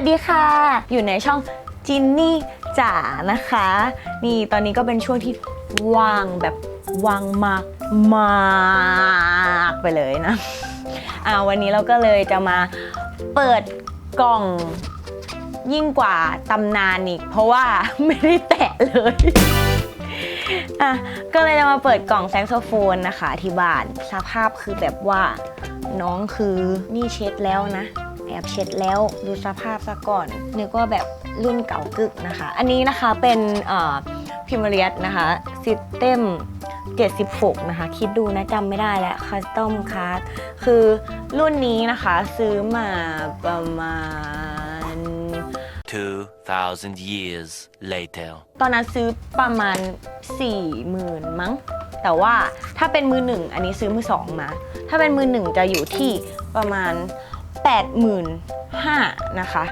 วัสดีค่ะ อยู่ในช่องจินนี่จ๋านะคะ นี่ตอนนี้ก็เป็นช่วงที่ว่างแบบว่างมากมากไปเลยนะ อ่าวันนี้เราก็เลยจะมาเปิดกล่องยิ่งกว่าตำนานอีก เพราะว่าไม่ได้แตะเลยอะก็เลยจะมาเปิดกล่องแซกโซโฟนนะคะที่บ้านสภาพคือแบบว่าน้องคือนี่เช็ดแล้วนะ แอบเช็ดแล้วดูสภาพซะก่อนนึกว่าแบบรุ่นเก่ากึกนะคะ อันนี้นะคะเป็นพิมเรียสนะคะซิสเต็ม76 นะคะ คิดดูนะจำไม่ได้แล้วคัสตอมคาร์คือรุ่นนี้นะคะซื้อมาประมาณ 2,000 years later. ตอนนั้นซื้อประมาณ 4 0,000 มั้ง แต่ว่าถ้าเป็นมือหนึ่งอันนี้ซื้อมือสองมา ถ้าเป็นมือหนึ่งจะอยู่ที่ประมาณ 85,000นะคะ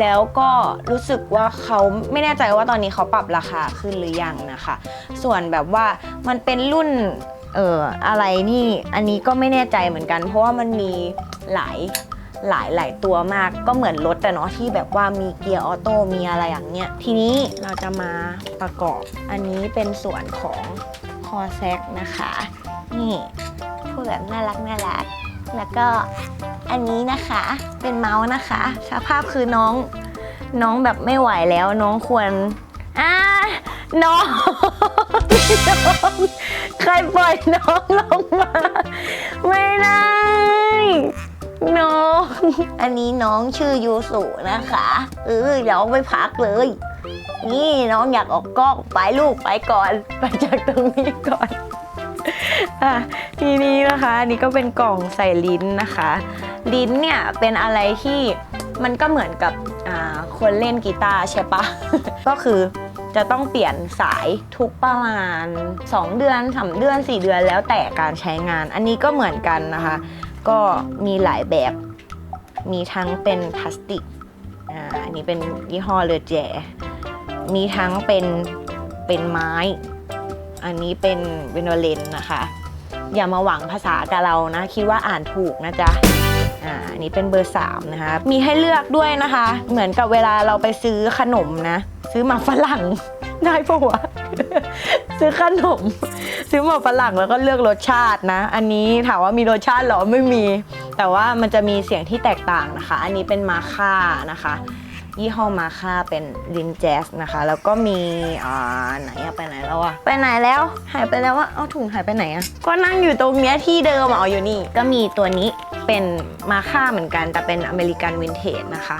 แล้วก็รู้สึกว่าเขาไม่แน่ใจว่าตอนนี้เขาปรับราคาขึ้นหรือยังนะคะ ส่วนแบบว่ามันเป็นรุ่นเอ่ออะไรนี่อันนี้ก็ไม่แน่ใจเหมือนกัน เพราะว่ามันมีหลายหลายหลายตัวมากก็เหมือนรถแต่เนาะที่แบบว่ามีเกียร์ออโต้มีอะไรอย่างเงี้ย ทีนี้เราจะมาประกอบอันนี้เป็นส่วนของคอแซกนะคะ นี่พูดแบบน่ารักน่ารัก แล้วก็ อันนี้นะคะเป็นเมาส์นะคะสภาพคือน้องน้องแบบไม่ไหวแล้วน้องควรอ่าน้องน้องใครปล่อยน้องลงมา ไม่ได้น้องอันนี้น้องชื่อยูสุนะคะเออเดี๋ยวไปพักเลย นี่น้องอยากออกกล้องไปลูกไปก่อน ไปจากตรงนี้ก่อน ทีนี้นะคะอันนี้ก็เป็นกล่องใส่ลิ้นนะคะ ลิ้นเนี่ยเป็นอะไรที่มันก็เหมือนกับคนเล่นกีตาร์ใช่ปะก็คือจะต้องเปลี่ยนสายทุกประมาณ 2 เดือน3เดือน 4 เดือนแล้วแต่การใช้งาน อันนี้ก็เหมือนกันนะคะ ก็มีหลายแบบมีทั้งเป็นพลาสติกอันนี้เป็นยี่ห้อเลอแจมีทั้งเป็นเป็นไม้ อันนี้เป็นเวนโอเลนนะคะ อย่ามาหวังภาษากับเรานะ คิดว่าอ่านถูกนะจ๊ะอ่าอันนี้เป็นเบอร์ 3 นะคะ มีให้เลือกด้วยนะคะ เหมือนกับเวลาเราไปซื้อขนมนะ ซื้อหมาฝรั่งได้ปะวะซื้อขนม ซื้อหมาฝรั่งแล้วก็เลือกรสชาตินะ อันนี้ถามว่ามีรสชาติหรอไม่มี แต่ว่ามันจะมีเสียงที่แตกต่างนะคะ อันนี้เป็นมาค่านะคะ ยี่ห้อมาค่าเป็นลินแจสนะคะ แล้วก็มีอ่าไหนอะไปไหนแล้วอะไปไหนแล้ว หายไปแล้วอะเอาถุงหายไปไหนอะก็นั่งอยู่ตรงเนี้ยที่เดิมอะเอาอยู่นี่ ก็มีตัวนี้เป็นมาค่าเหมือนกัน แต่เป็นอเมริกันวินเทจนะคะ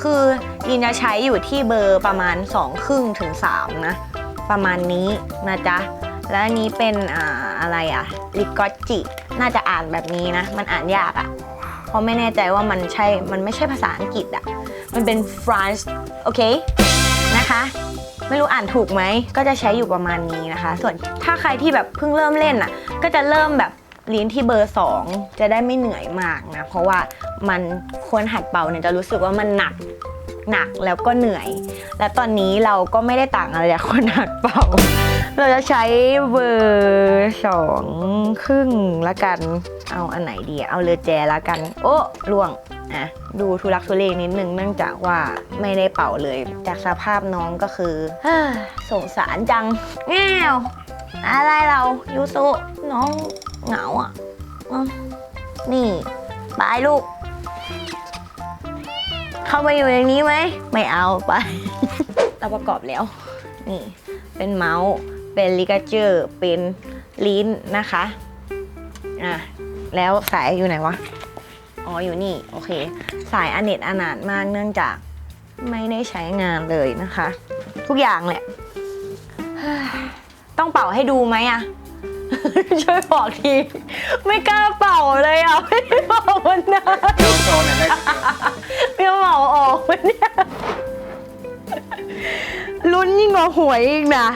คือลินจะใช้อยู่ที่เบอร์ประมาณ2ครึ่งถึง3นะประมาณนี้นะจ๊ะและอันนี้เป็นอ่าอะไรอะลิกอจิ น่าจะอ่านแบบนี้นะ มันอ่านยากอะเพราะไม่แน่ใจว่ามันใช่ มันไม่ใช่ภาษาอังกฤษอะ มันเป็นฟรานซ์โอเค นะคะ ไม่รู้อ่านถูกไหม ก็จะใช้อยู่ประมาณนี้นะคะ ส่วนถ้าใครที่แบบเพิ่งเริ่มเล่นอะ ก็จะเริ่มแบบลิ้นที่เบอร์ 2 จะได้ไม่เหนื่อยมากนะ เพราะว่ามันควรหัดเป่าเนี่ยจะรู้สึกว่ามันหนักหนักแล้วก็เหนื่อย และตอนนี้เราก็ไม่ได้ต่างอะไรจากคนหัดเป่า เราจะใช้เบอร์สองครึ่งละกัน เอาอันไหนดี เอาเรือแจละกัน โอ้ล่วงะดูทุลักทุเลนิดนึงเนื่องจากว่าไม่ได้เป่าเลย จากสภาพน้องก็คือสงสารจังแง่วอะไรเรายูสุน้องเหงาอะนี่บายลูก เข้ามาอยู่อย่างนี้ไหม ไม่เอาไปเราประกอบแล้ว นี่ เป็นเมาส์ เป็นลิกาเจอร์ เป็นลิ้นนะคะ อะ แล้วสายอยู่ไหนวะ อ๋ออยู่นี่โอเค สายอเนตอนาถมากเนื่องจากไม่ได้ใช้งานเลยนะคะ ทุกอย่างแหละเฮ้ยต้องเป่าให้ดูไหมอะช่วยบอกที ไม่กล้าเป่าเลยอะ ไม่ได้เป่ามันนานลูกโตหน่อยได้เปรี้ยวเหมาออกวะเนี่ยลุ้นยิ่งกว่าหวยอีกนะ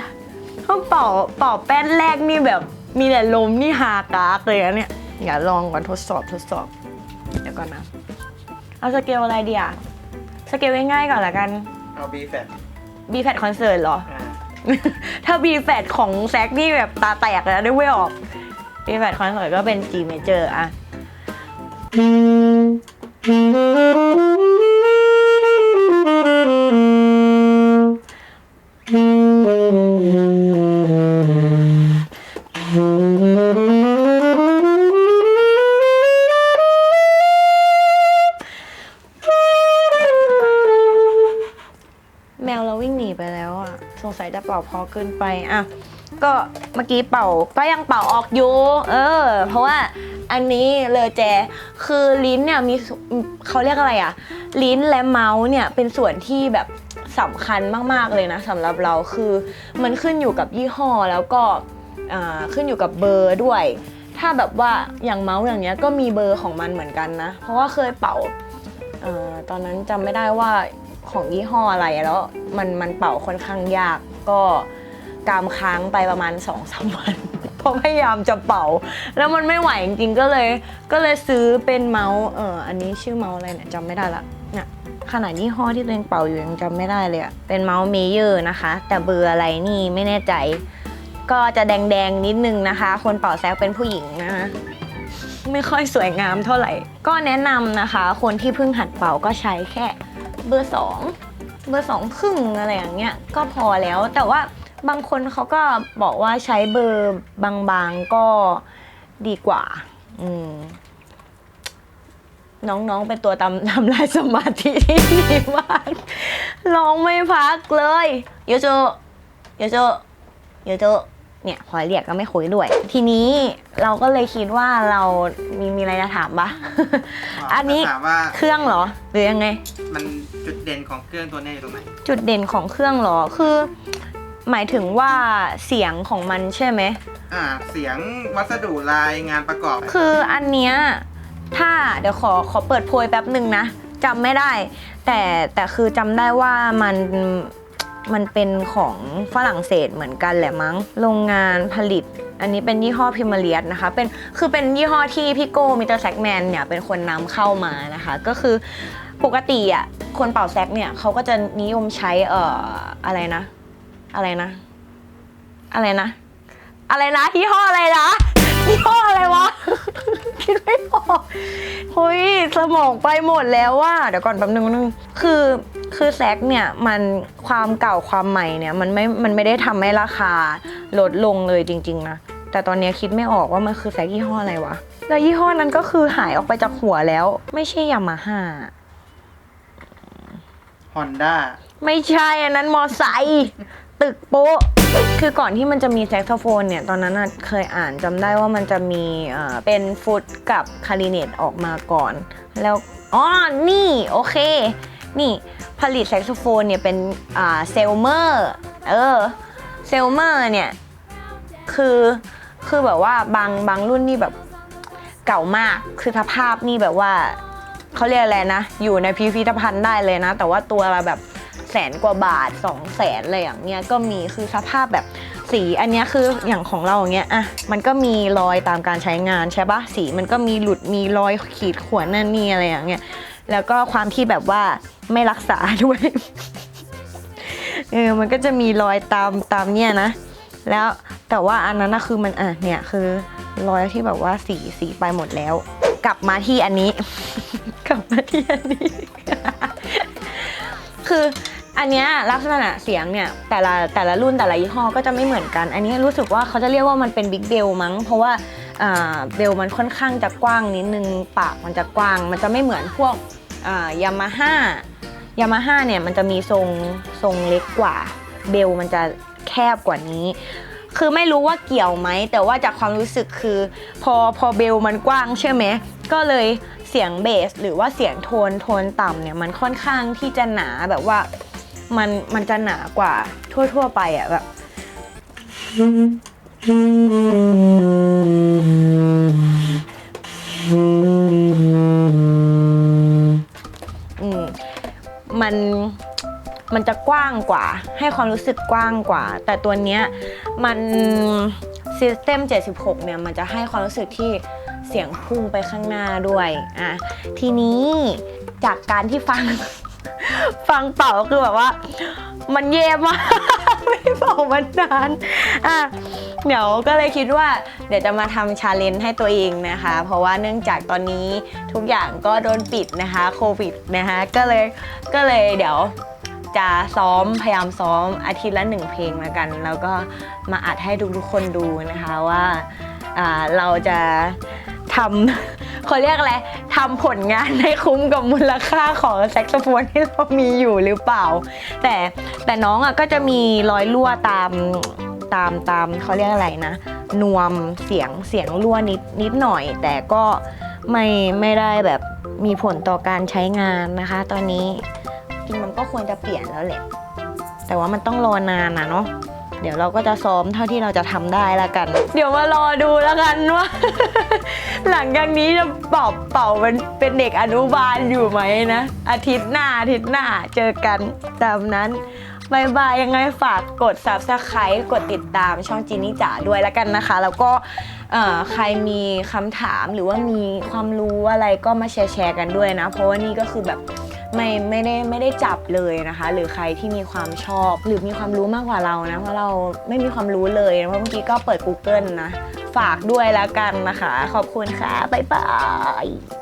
ถ้าเป่าเป่าแป้นแรกนี่แบบ มีแต่ลมนี่ฮากากเลยอะเนี่ย อย่าลองก่อนทดสอบทดสอบเดี๋ยว ก่อนนะ เอาสเกลอะไรดีอะสเกลง่ายๆก่อนละกัน เอาบีแฟต B f a t concert เหรอถ้า B f a t ของแซกนี่แบบตาแตกเลยนะนึกไม่ออก B f a t concert ก็เป็น G major อะ สงสัยจะเป่าพอเกินไปอะก็เมื่อกี้เป่าก็ยังเป่าออกอยู่ เออ เพราะว่าอันนี้เลอแจ คือลิ้นเนี่ยมีเขาเรียกอะไรอะลิ้นและเมาส์เนี่ยเป็นส่วนที่แบบสำคัญมากๆเลยนะสำหรับเราคือมันขึ้นอยู่กับยี่ห้อแล้วก็ขึ้นอยู่กับเบอร์ด้วย ถ้าแบบว่าอย่างเมาส์อย่างเนี้ยก็มีเบอร์ของมันเหมือนกันนะ เพราะว่าเคยเป่าอตอนนั้นจำไม่ได้ว่า ของยี่ห้ออะไรแล้วมันมันเป่าค่อนข้างยากก็กามค้างไปประมาณ2อสวันเพราะพยายามจะเป่า แล้วมันไม่ไหวจริงๆก็เลยก็เลยซื้อเป็นเมาส์เอออันนี้ชื่อเมาส์อะไรเนี่ยจำไม่ได้ละเนี่ยขนาดยี่ห้อที่ตัวเองเป่าอยู่ยังจำไม่ได้เลยอะเป็นเมาส์เมเยอร์นะคะ แต่เบอร์อะไรนี่ไม่แน่ใจ ก็จะแดงๆนิดนึงนะคะ คนเป่าแซกเป็นผู้หญิงนะคะไม่ค่อยสวยงามเท่าไหร่ ก็แนะนำนะคะ คนที่เพิ่งหัดเป่าก็ใช้แค่ เบอร์สองเบอร์สองครึ่งอะไรอย่างเงี้ยก็พอแล้วแต่ว่าบางคนเขาก็บอกว่าใช้เบอร์บางๆก็ดีกว่า อืมน้องๆ เป็นตัวทำทำลายสมาธิที่ดีมากร้องไม่พักเลยโยโจโยโจโยโจ เนี่ยพอเรียกก็ไม่คุยด้วย ทีนี้เราก็เลยคิดว่าเรามีมีอะไรจะถามปะอันนี้ถามว่าเครื่องเหรอ หรือยังไง มันจุดเด่นของเครื่องตัวเนี้ยอยู่ตรงไหนจุดเด่นของเครื่องเหรอคือ หมายถึงว่าเสียงของมันใช่ไหมอ่าเสียงวัสดุลายงานประกอบ คืออันเนี้ยถ้าเดี๋ยวขอขอเปิดโพยแป๊บหนึ่งนะจำไม่ได้ แต่แต่คือจำได้ว่ามัน มันเป็นของฝรั่งเศสเหมือนกันแหละมั้ง โรงงานผลิต อันนี้เป็นยี่ห้อพิมเลียสนะคะ เป็นคือเป็นยี่ห้อที่พี่โก้มิเตอร์แซกแมนเนี่ยเป็นคนนำเข้ามานะคะ ก็คือปกติอะคนเป่าแซกเนี่ยเขาก็จะนิยมใช้เอ่ออะไรนะ อะไรนะ อะไรนะ อะไรนะยี่ห้ออะไรนะยี่ห้ออะไรวะ คิดไม่ออกเฮ้ยสมองไปหมดแล้วว่าเดี๋ยวก่อนแป๊บนึงนึงคือ คือแซกเนี่ยมันความเก่าความใหม่เนี่ยมันไม่ มันไม่ได้ทำให้ราคาลดลงเลยจริงๆนะ แต่ตอนเนี้ยคิดไม่ออกว่ามันคือแซกยี่ห้ออะไรวะ แล้วยี่ห้อนั้นก็คือหายออกไปจากหัวแล้ว ไม่ใช่ยามาฮ่าฮอนด้าไม่ใช่อันนั้นมอไซค์ตึกโป๊ะ คือก่อนที่มันจะมีแซกโซโฟนเนี่ย ตอนนั้นน่ะเคยอ่านจำได้ว่ามันจะมีเอ่อเป็นฟุตกับคาริเนตออกมาก่อน แล้วอ๋อนี่ โอเค นี่ ผลิตแซกโซโฟนเนี่ยเป็นเซลเมอร์เออเซลเมอร์เนี่ยคือคือแบบว่าบางบางรุ่นนี่แบบเก่ามากคือสภาพนี่แบบว่าเขาเรียกอะไรนะ อยู่ในพิพิธภัณฑ์ได้เลยนะ แต่ว่าตัวละแบบแสนกว่าบาท2องแสนอะไรอย่างเงี้ยก็มีคือสภาพแบบสีอันนี้คืออย่างของเราอย่างเงี้ยอะมันก็มีรอยตามการใช้งานใช่ปะสีมันก็มีหลุดมีรอยขีดข่วนนั่นนี่อะไรอย่างเงี้ยแล้วก็ความที่แบบว่า ไม่รักษาด้วย เออมันก็จะมีรอยตามตามเนี่ยนะ แล้วแต่ว่าอันนั้นนะคือมันอะเนี่ยคือรอยที่แบบว่าสีสีไปหมดแล้ว กลับมาที่อันนี้ กลับมาที่อันนี้ คืออันเนี้ยลักษณะเสียงเนี่ยแต่ละแต่ละรุ่นแต่ละยี่ห้อก็จะไม่เหมือนกัน อันนี้รู้สึกว่าเขาจะเรียกว่ามันเป็นบิ๊กเบลมั้ง เพราะว่าเบลมันค่อนข้างจะกว้างนิดนึงปากมันจะกว้าง มันจะไม่เหมือนพวกยามาฮ่า ยามาฮ่าเนี่ยมันจะมีทรงทรงเล็กกว่า เบลมันจะแคบกว่านี้ คือไม่รู้ว่าเกี่ยวไหม แต่ว่าจากความรู้สึกคือ พอพอเบลมันกว้างใช่ไหม ก็เลยเสียงเบส หรือว่าเสียงโทนโทนต่ำเนี่ยมันค่อนข้างที่จะหนาแบบว่ามันมันจะหนากว่าทั่ว ๆ ไปอะแบบอ มันมันจะกว้างกว่า ให้ความรู้สึกกว้างกว่า แต่ตัวเนี้ยมัน System 76 เนี่ย มันจะให้ความรู้สึกที่เสียงพุ่งไปข้างหน้าด้วยอะทีนี้จากการที่ฟัง ฟังเป่าคือแบบว่า มันเย่มาก ไม่เป่ามันนานอะ เดี๋ยวก็เลยคิดว่าเดี๋ยวจะมาทำชาเลนจ์ให้ตัวเองนะคะ เพราะว่าเนื่องจากตอนนี้ทุกอย่างก็โดนปิดนะคะโควิดนะคะก็เลยก็เลยเดี๋ยวจะซ้อมพยายามซ้อมอาทิตย์ละหนึ่งเพลงแล้วกัน แล้วก็มาอัดให้ทุกๆคนดูนะคะว่าเราจะทำเขาเรียกอะไรทำผลงานให้คุ้มกับมูลค่าของแซกโซโฟนที่เรามีอยู่หรือเปล่า แต่แต่น้องอะก็จะมีรอยรั่วตาม ตามตามเขาเรียกอะไรนะ นวมเสียงเสียงรั่วนิดนิดหน่อย แต่ก็ไม่ไม่ได้แบบมีผลต่อการใช้งานนะคะ ตอนนี้จริงมันก็ควรจะเปลี่ยนแล้วแหละ แต่ว่ามันต้องรอนานนะเนาะเดี๋ยวเราก็จะซ้อมเท่าที่เราจะทำได้ละกัน เดี๋ยวมารอดูแล้วกันว่า หลังจากนี้จะเป่าเป่าเป็นเป็นเด็กอนุบาลอยู่ไหมนะ อาทิตย์หน้าอาทิตย์หน้าเจอกันตามนั้น บายบายยังไงฝากกด subscribe กดติดตามช่องจินนี่จ๋าด้วยแล้วกันนะคะ แล้วก็เอ่อใครมีคำถามหรือว่ามีความรู้อะไรก็มาแชร์แชร์กันด้วยนะ เพราะว่านี่ก็คือแบบไม่ไม่ได้ไม่ได้จับเลยนะคะ หรือใครที่มีความชอบ หรือมีความรู้มากกว่าเรานะเพราะเราไม่มีความรู้เลยนะเพราะเมื่อกี้ก็เปิด Google นะ ฝากด้วยแล้วกันนะคะ ขอบคุณค่ะบ๊ายบาย